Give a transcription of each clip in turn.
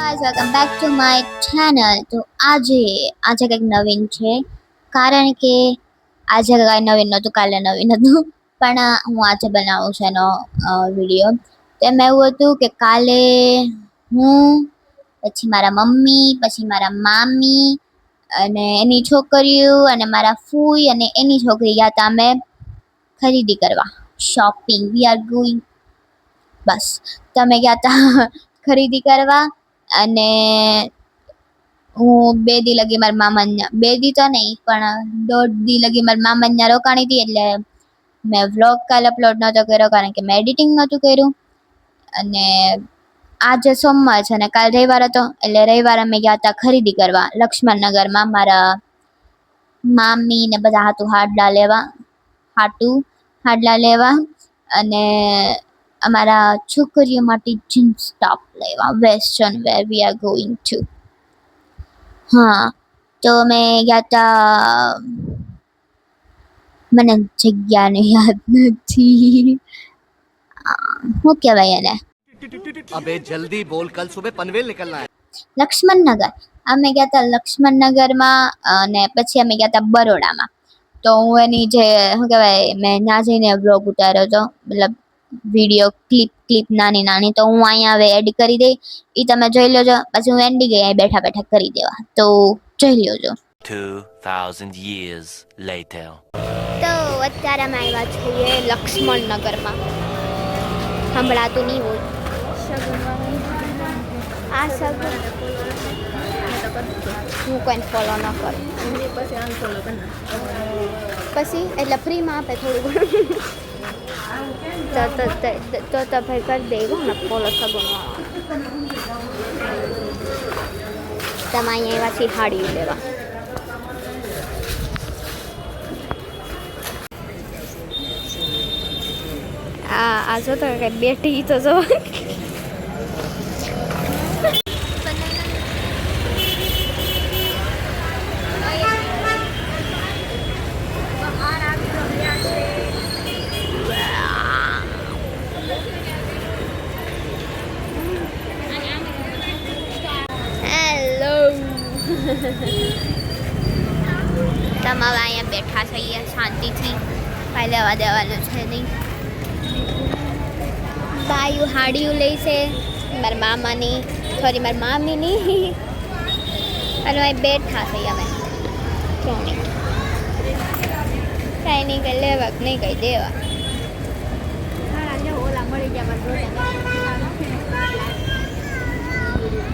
Guys welcome back to my channel તો આજે આજે કંઈક નવીન છે. કારણ કે આજે કાંઈ નવીન નહોતું, કાલે નવીન હતું. પણ હું આજે બનાવું છું એનો વીડિયો તેમાં એવું હતું કે કાલે હું, પછી મારા મમ્મી, પછી મારા મામી, અને એની છોકરીઓ, અને મારા ફૂઈ, અને એની છોકરી ગયા હતા અમે ખરીદી કરવા. શોપિંગ વી આર ગોઈંગ બસ. તમે ગયા હતા ખરીદી કરવા. અને હું બે દી લગી મારા મામા બે દી તો નહીં, પણ દોઢ દી લગી મારા મામા ત્યાં રોકાણી હતી એટલે મેં વ્લોગ કાલે અપલોડ નહોતો કર્યો કારણ કે મેં એડિટિંગ નહોતું કર્યું. અને આજે સોમવાર છે અને કાલ રવિવાર હતો, એટલે રવિવારે અમે ગયા હતા ખરીદી કરવા લક્ષ્મણનગરમાં મારા મામી ને બધા હાટું હાડલા લેવા હાટું હાડલા લેવા અને અમારા છોકરીઓ માટે જીન્સ ટોપ લેવા western wear we are going to હા તો અમે ગયા હતા મને જગ્યાને યાદ નથી. શું કહેવાય એને? અબે જલ્દી બોલ કલ સુબહ પનવેલ નીકળના હે. લક્ષ્મણ અમે ગયા હતા લક્ષ્મણ નગરમાં અને પછી અમે ગયા હતા બરોડામાં. તો હું એની જે શું કહેવાય મેં ના જઈને બ્લોગ ઉતાર્યો હતો મતલબ વીડિયો ક્લિપ ક્લિપ નાની નાની તો હું અહીંયા હવે એડ કરી દઈ. એ તમે જોઈ લેજો. પછી હું એન્ડી ગઈ અહીં બેઠા બેઠા કરી દેવા. તો જોઈ લેજો. 2,000 years later. તો અત્યારે અમે આવ્યા છીએ લક્ષ્મણનગરમાં સંભળાતું નહીં હોય. આ સગન હું કોઈને ફોલો ન કરું. પછી એટલે ફ્રીમાં આપે થોડું ઘણું. તો તો તો- તો કર દેવો ને પોલો સગન તમે અહીંયા એવા છીએ લેવા આ આ જો તો કે બેઠી તો જો તમે હવે અહીંયા બેઠા છીએ શાંતિથી. કાંઈ લેવા દેવાનું છે નહીં. બાયું હાડિયું લઈ છે, મારા મામાની, સોરી, મારા મામીની. અને અહીં બેઠા છે અમે. સોની કાંઈ નહીં, કંઈ લેવા નહીં, કંઈ દેવા.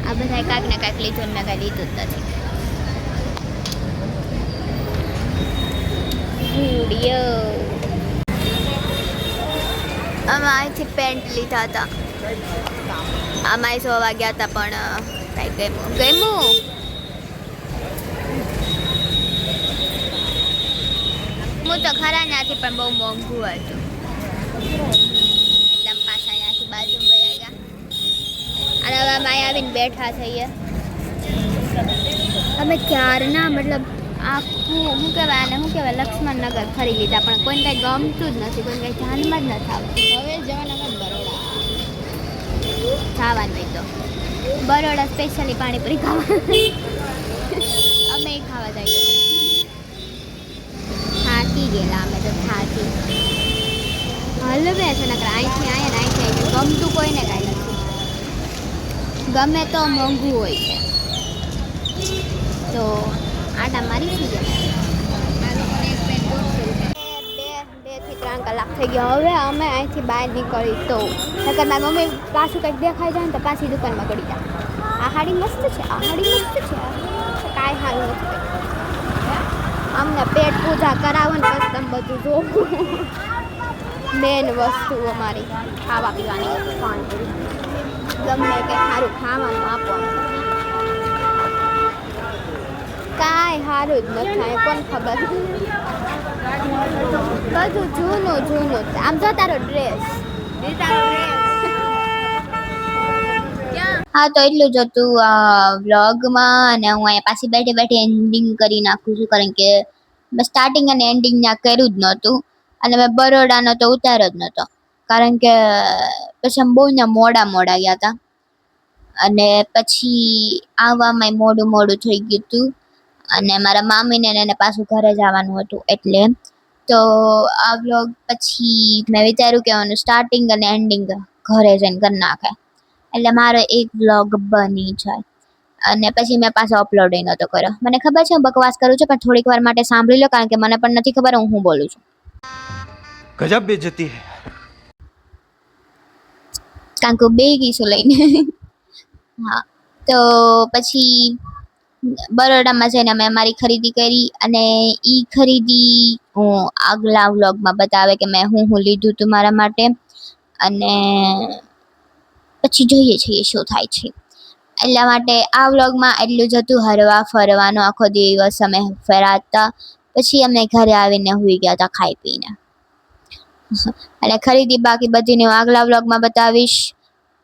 આ બધા કાંઈક ને કાંઈક લીધું મેં કાંઈ લીધું જ નથી. વીડિયો અમે અહીંથી પેન્ટ લીધા હતા. આમાં જોવા ગયા હતા પણ કાંઈ ગમ્યું. ગમ્યું? હું તો ખરા ત્યાંથી પણ બહુ મોંઘું હતું. એકદમ પાછા ત્યાંથી બાજુ ગયા અને હવે અમે આવીને બેઠા થઈએ અમે ક્યારના? મતલબ આખું શું કહેવાય આને શું કહેવાય લક્ષ્મણનગર ફરી લીધા પણ કોઈને કાંઈ ગમતું જ નથી કોઈને કાંઈ ધ્યાનમાં જ નથી આવતું. હવે જવાના બરોડા. ખાવાનું હોય તો. બરોડા સ્પેશિયલી પાણીપુરી ખાવા. અમે ખાવા જઈએ. થાકી ગયેલા અમે તો થાકી. હલવે છે નકર અહીંથી અહીંયા ને અહીંથી ગમતું કોઈને કાંઈ નથી. ગમે તો મોંઘું હોય છે. તો આટા મારી થઈ બે બેથી ત્રણ કલાક થઈ ગયા. હવે અમે અહીંથી બહાર નીકળી તો નકર મારી મમ્મી પાછું કંઈક દેખાઈ જાય ને તો પાછી દુકાનમાં ગળી જાય. આ હાડી મસ્ત છે, આ હાડી મસ્ત છે. કાંઈ સારું નથી અમને પેટ પૂજા કરાવો ને પછી તમે બધું જોવું. મેન વસ્તુ અમારી ખાવા પીવાની. પાણીપુરી ગમે કે સારું ખાવાનું આપો અમને. કાંઈ સારું જ નથી થાય કોણ ખબર? બધું જૂનું જૂનું આમ જો તારો ડ્રેસ હા તો એટલું જ હતું વ્લોગમાં અને હું અહીંયા પાછી બેઠી બેઠી એન્ડિંગ કરી નાખું છું કારણ કે મેં સ્ટાર્ટિંગ અને એન્ડિંગ ત્યાં કર્યું જ નહોતું. અને મેં બરોડાનો તો ઉતાર્યો જ નહોતો. કારણ કે પછી અમે બહુ ને મોડા મોડા ગયા હતા. અને પછી આવવામાં મોડું મોડું થઈ ગયું હતું. અને મારા મામીને એને પાછું ઘરે જવાનું હતું એટલે. તો આ વ્લોગ પછી મેં વિચાર્યું કે આનું સ્ટાર્ટિંગ અને એન્ડિંગ ઘરે જઈને કરી નાખે. એટલે મારો એક વ્લોગ બની જાય. અને પછી મેં પાછો અપલોડ એ નહોતો કર્યો. મને ખબર છે હું બકવાસ કરું છું પણ થોડીક વાર માટે સાંભળી લો કારણ કે મને પણ નથી ખબર હું શું બોલું છું. ગજબ બેજતી હે. કારણ કે બે ગીસો લઈને. હા. તો પછી બરોડામાં જઈને અમે અમારી ખરીદી કરી અને એ ખરીદી હું આગલા વ્લોગમાં બતાવે કે મેં હું હું લીધું હતું મારા માટે. અને પછી જોઈએ છીએ શું થાય છે. એટલા માટે આ વ્લોગમાં એટલું જ હતું. હરવા ફરવાનો આખો દિવસ અમે ફેરાતા. પછી અમે ઘરે આવીને હુઈ ગયા હતા ખાઈ પીને. અને ખરીદી બાકી બધીને હું આગલા વ્લોગમાં બતાવીશ.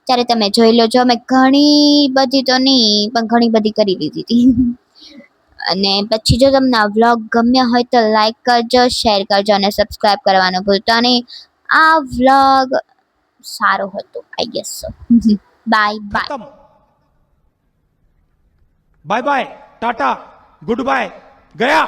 ત્યારે તમે જોઈ લો, જો અમે ઘણી બધી તો નહીં, પણ ઘણી બધી કરી લીધી હતી. અને પછી જો તમને આ વ્લોગ ગમ્યો હોય તો લાઈક કરજો શેર કરજો અને સબસ્ક્રાઈબ કરવાનું ભૂલતા નહીં. આ વ્લોગ સારો હતો I guess bye bye bye bye tata goodbye ગયા